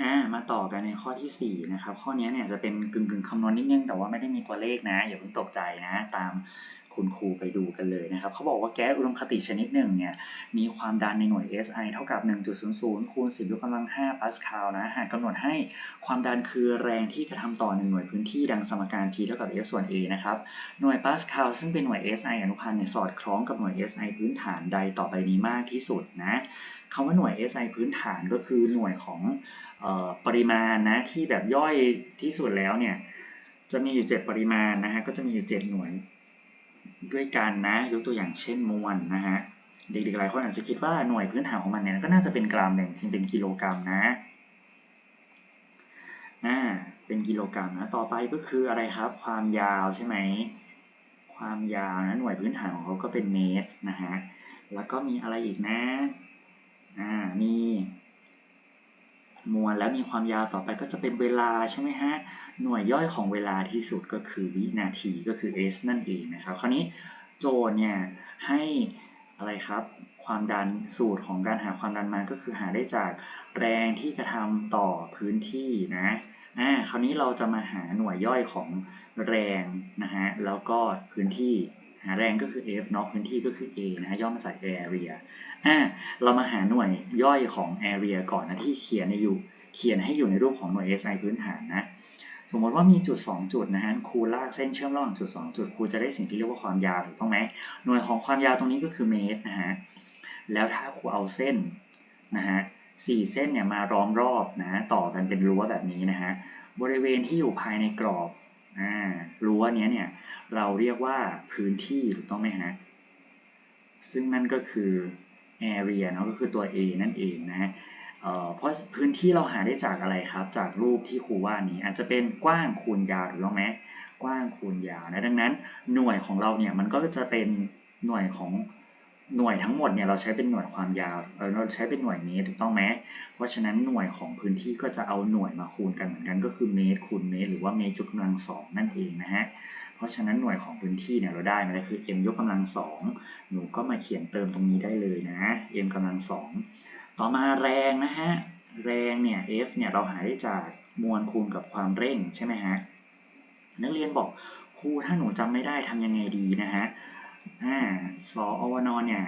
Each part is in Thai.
อ่ามาต่อกันในข้อที่ 4 นะครับ ข้อนี้เนี่ยจะเป็นกึ่งกึ่งๆคำนวณนิดนึง แต่ว่าไม่ได้มีตัวเลขนะ อย่าเพิ่งตกใจนะ ตาม คุณครูไปดูกันเลยนะครับเขาบอกว่าแก๊สอุดมคติชนิดหนึ่งเนี่ยมีความดันในหน่วย SI เท่ากับ 1.00 คูณ 10ยกกำลัง 5 ปาสคาลนะหากกำหนดให้ความดันคือแรงที่กระทำต่อ1หน่วยพื้นที่ดังสมการ P เท่ากับ F ส่วน A นะครับหน่วยปาสคาลซึ่งเป็นหน่วย SI อนุพันธ์เนี่ยสอดคล้องกับหน่วย SI พื้นฐานใดต่อไปนี้มากที่สุดนะคำว่าหน่วย SI พื้นฐานก็คือหน่วยของออปริมาณนะที่แบบย่อยที่สุดแล้วเนี่ยจะมีอยู่ 7 ปริมาณนะฮะก็จะมีอยู่ 7 หน่วย ด้วยกันนะยกตัวอย่างเช่นมวลนะฮะเด็กๆหลายคนอาจจะคิดว่าหน่วยพื้นฐานของมันเนี่ยก็น่าจะเป็นกรัมแต่จริงเป็นกิโลกรัมนะอ่าเป็นกิโลกรัมนะต่อไปก็คืออะไรครับ ความยาวใช่ไหมความยาวนะหน่วยพื้นฐานของเขาก็เป็นเมตรนะฮะแล้วก็มีอะไรอีกนะอ่ามี มวลแล้วมีความยาวต่อไปก็จะเป็นเวลาใช่ไหมฮะ หน่วยย่อยของเวลาที่สุดก็คือวินาทีก็คือ s นั่นเองนะครับ คราวนี้โจทย์เนี่ยให้อะไรครับ ความดันสูตรของการหาความดันมาก็คือหาได้จากแรงที่กระทำต่อพื้นที่นะอ่าคราวนี้เราจะมาหาหน่วยย่อยของแรงนะฮะแล้วก็พื้นที่ หาแรงก็คือ F เนาะพื้นที่ก็คือ A นะฮะย่อมาจาก area อ่าเรามาหาหน่วยย่อยของ area ก่อนนะที่เขียนในอยู่ เขียนให้อยู่ในรูปของหน่วย SI พื้นฐานนะสมมติว่ามีจุด 2 จุดนะฮะครูลากเส้นเชื่อมระหว่างจุด 2 จุดครูจะได้สิ่งที่เรียกว่าความยาวถูกต้องไหมหน่วยของความยาวตรงนี้ก็คือเมตรนะฮะแล้วถ้าครูเอาเส้นนะฮะสี่เส้นเนี่ยมาล้อมรอบนะต่อกันเป็นรั้วแบบนี้นะฮะบริเวณที่อยู่ภายในกรอบ รั้วนี้เนี่ยเราเรียกว่าพื้นที่ถูกต้องไหมฮะ ซึ่งนั่นก็คือ area เนาะก็คือตัว A นั่นเองนะเพราะพื้นที่เราหาได้จากอะไรครับ จากรูปที่ครูว่านี้อาจจะเป็นกว้างคูณยาวถูกต้องไหมกว้างคูณยาวนะดังนั้นหน่วยของเราเนี่ยมันก็จะเป็นหน่วยของ หน่วยทั้งหมดเนี่ยเราใช้เป็นหน่วยความยาวเราใช้เป็นหน่วยเมตรถูกต้องไหมเพราะฉะนั้นหน่วยของพื้นที่ก็จะเอาหน่วยมาคูณกันเหมือนกันก็คือเมตรคูณเมตรหรือว่าเมตรยกกำลังสองนั่นเองนะฮะเพราะฉะนั้นหน่วยของพื้นที่เนี่ยเราได้มาแล้วคือ m ยกกำลังสองหนูก็มาเขียนเติมตรงนี้ได้เลยนะ m กำลังสองต่อมาแรงนะฮะแรงเนี่ย F เนี่ยเราหาได้จากมวลคูณกับความเร่งใช่ไหมฮะนักเรียนบอกครูถ้าหนูจำไม่ได้ทำยังไงดีนะฮะอ่า สออวนเนี่ย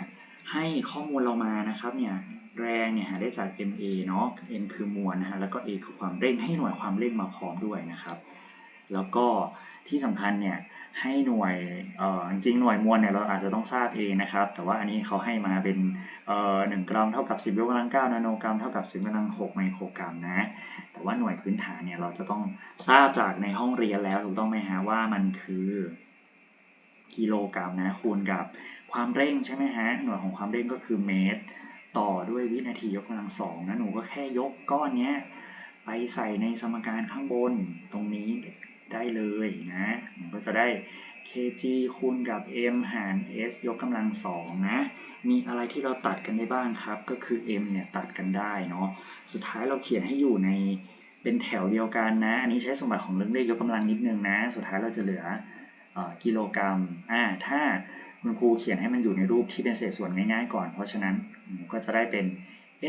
ให้ข้อมูลเรามานะครับเนี่ยแรงเนี่ยหาได้จาก MA เนาะ M คือมวลนะฮะแล้วก็ A คือความเร่งให้หน่วยความเร่งมาพร้อมด้วยนะครับ แล้วก็ที่สำคัญเนี่ยให้หน่วยเอ่อจริงหน่วยมวลเนี่ยเราอาจจะต้องทราบเองนะครับ แต่ว่าอันนี้เขาให้มาเป็นเอ่อหนึ่งกรัมเท่ากับ 10ยกกำลัง9นาโนกรัมเท่ากับ 10กำลัง6ไมโครกรัมนะแต่ว่าหน่วยพื้นฐานเนี่ยเราจะต้องทราบจากในห้องเรียนแล้วถูกต้องไหมฮะว่ามันคือ กิโลกรัมนะคูณกับความเร่งใช่ไหมฮะหน่วยของความเร่งก็คือเมตร ต่อด้วยวินาทียกกำลังสองนะหนูก็แค่ยกก้อนเนี้ยไปใส่ในสมการข้างบนตรงนี้ได้เลยนะมันก็จะได้ kg คูณกับ m หาร s ยกกำลังสองนะ มีอะไรที่เราตัดกันได้บ้างครับ ก็คือ m เนี่ยตัดกันได้เนาะ สุดท้ายเราเขียนให้อยู่ในเป็นแถวเดียวกันนะ อันนี้ใช้สมบัติของเรื่องเลขยกกำลังนิดนึงนะ สุดท้ายเราจะเหลือ กิโลกรัมอ่าถ้าคุณครูเขียนให้มันอยู่ในรูปที่เป็นเศษส่วนง่ายๆก่อน เพราะฉะนั้นก็จะได้เป็น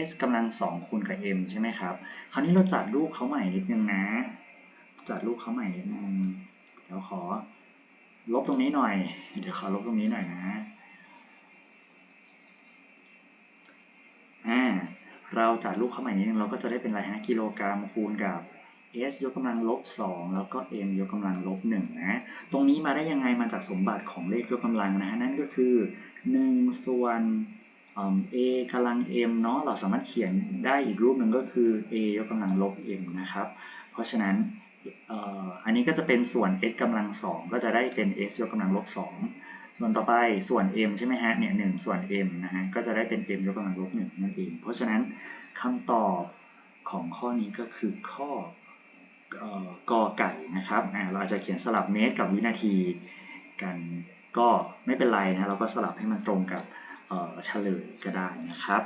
s กำลังสองคูณกับ m ใช่ไหมครับ คราวนี้เราจัดรูปเขาใหม่นิดนึงนะ จัดรูปเขาใหม่นิดนึงเดี๋ยวขอลบตรงนี้หน่อย เดี๋ยวขอลบตรงนี้หน่อยนะอ่าเราจัดรูปเข้าใหม่นิดนึงเราก็จะได้เป็นอะไรฮะกิโลกรัมคูณกับ s ยกกำลังลบ2แล้วก็ m ยกกำลังลบ1นะตรงนี้มาได้ยังไงมาจากสมบัติของเลขยกกำลังนะฮะนั่นก็คือ 1 ส่วน a กำลัง m เนาะเราสามารถเขียนได้อีกรูปหนึ่งก็คือ a ยกกำลังลบ m นะครับ เพราะฉะนั้นอันนี้ก็จะเป็นส่วน x กำลังสองก็จะได้เป็น x ยกกำลังลบสองส่วนต่อไปส่วน m ใช่ไหมฮะเนี่ยหส่วน m นะฮะก็จะได้เป็น m ยกกำลังลบหนึ่งนั่นเอง เพราะฉะนั้นคำตอบของข้อนี้ก็คือข้อ กอไก่นะครับเราอาจจะเขียนสลับเมตรกับวินาทีกันก็ไม่เป็นไรนะเราก็สลับให้มันตรงกับเฉลยก็ได้นะครับ